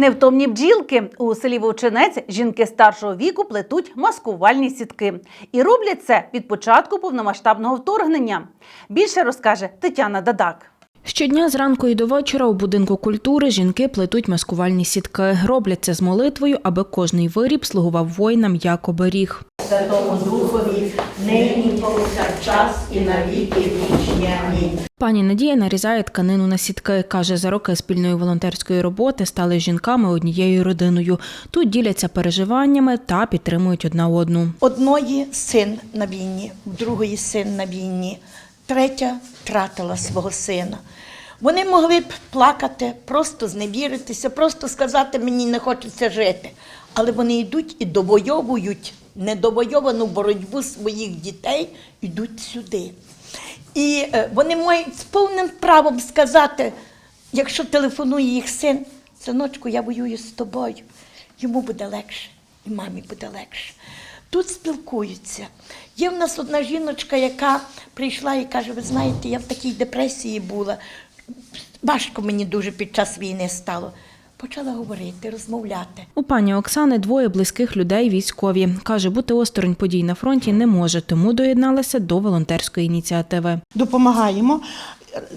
Невтомні бджілки у селі Вовчинець жінки старшого віку плетуть маскувальні сітки і роблять це від початку повномасштабного вторгнення. Більше розкаже Тетяна Дадак. Щодня зранку і до вечора у будинку культури жінки плетуть маскувальні сітки. Роблять це з молитвою, аби кожний виріб слугував воїнам як оберіг. Святому Духові, нині повсякчас і на віки вічні. Амінь. Пані Надія нарізає тканину на сітки. Каже, за роки спільної волонтерської роботи стали жінками однією родиною. Тут діляться переживаннями та підтримують одна одну. Одної син на війні, другої син на війні, третя втратила свого сина. Вони могли б плакати, просто зневіритися, просто сказати, мені не хочеться жити. Але вони йдуть і довойовують недовойовану боротьбу своїх дітей, йдуть сюди. І е, вони мають з повним правом сказати, якщо телефонує їх син, синочку, я воюю з тобою, йому буде легше, і мамі буде легше. Тут спілкуються. Є в нас одна жіночка, яка прийшла і каже: ви знаєте, я в такій депресії була. Важко мені дуже під час війни стало. Почала говорити, розмовляти. У пані Оксани двоє близьких людей військові. Каже, бути осторонь подій на фронті не може, тому доєдналася до волонтерської ініціативи. допомагаємо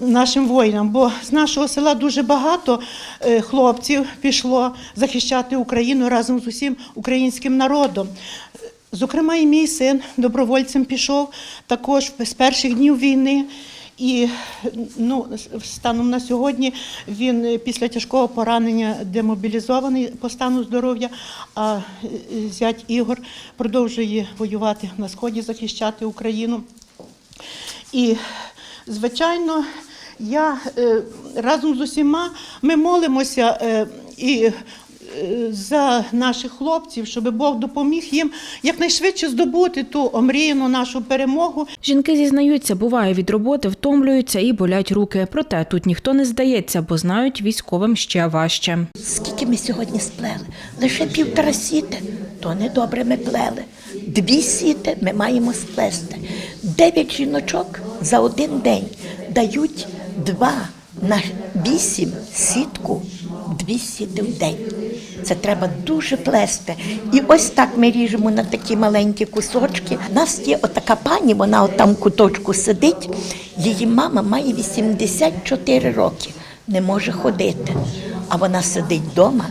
нашим воїнам, бо з нашого села дуже багато е, хлопців пішло захищати Україну разом з усім українським народом. Зокрема, і мій син добровольцем пішов також з перших днів війни. І ну, станом на сьогодні він е, після тяжкого поранення демобілізований по стану здоров'я, а е, зять Ігор продовжує воювати на сході, захищати Україну. І, звичайно, я е, разом з усіма ми молимося і за наших хлопців, щоб Бог допоміг їм якнайшвидше здобути ту омріяну нашу перемогу. Жінки зізнаються, буває від роботи, втомлюються і болять руки. Проте тут ніхто не здається, бо знають військовим ще важче. Скільки ми сьогодні сплели? Лише півтора сіти, то недобре ми плели. Дві сіти ми маємо сплести. Дев'ять жіночок за один день дають два на вісім сітку, дві сіти в день. Це треба дуже плести. І ось так ми ріжемо на такі маленькі кусочки. У нас є отака пані, вона от там куточку сидить. Її мама має 84 роки, не може ходити. А вона сидить вдома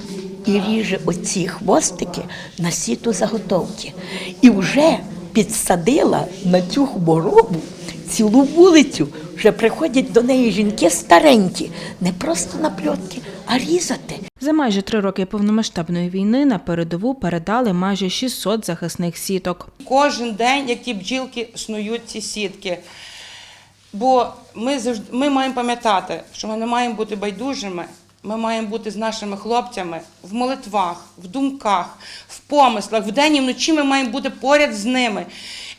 і ріже оці хвостики на сіту заготовки. І вже підсадила на цю хворобу цілу вулицю. Вже приходять до неї жінки старенькі, не просто на пльотки, а різати. За майже три роки повномасштабної війни на передову передали майже 600 захисних сіток. Кожен день, як ті бджілки снують ці сітки. Бо ми завжди ми маємо пам'ятати, що ми не маємо бути байдужими. Ми маємо бути з нашими хлопцями в молитвах, в думках, в помислах, вдень і вночі ми маємо бути поряд з ними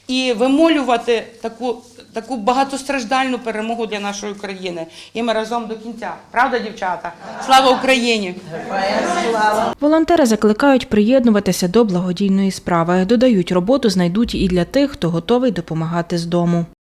і вимолювати таку, таку багатостраждальну перемогу для нашої країни. І ми разом до кінця. Правда, дівчата? Слава Україні! Волонтери закликають приєднуватися до благодійної справи. Додають, роботу знайдуть і для тих, хто готовий допомагати з дому.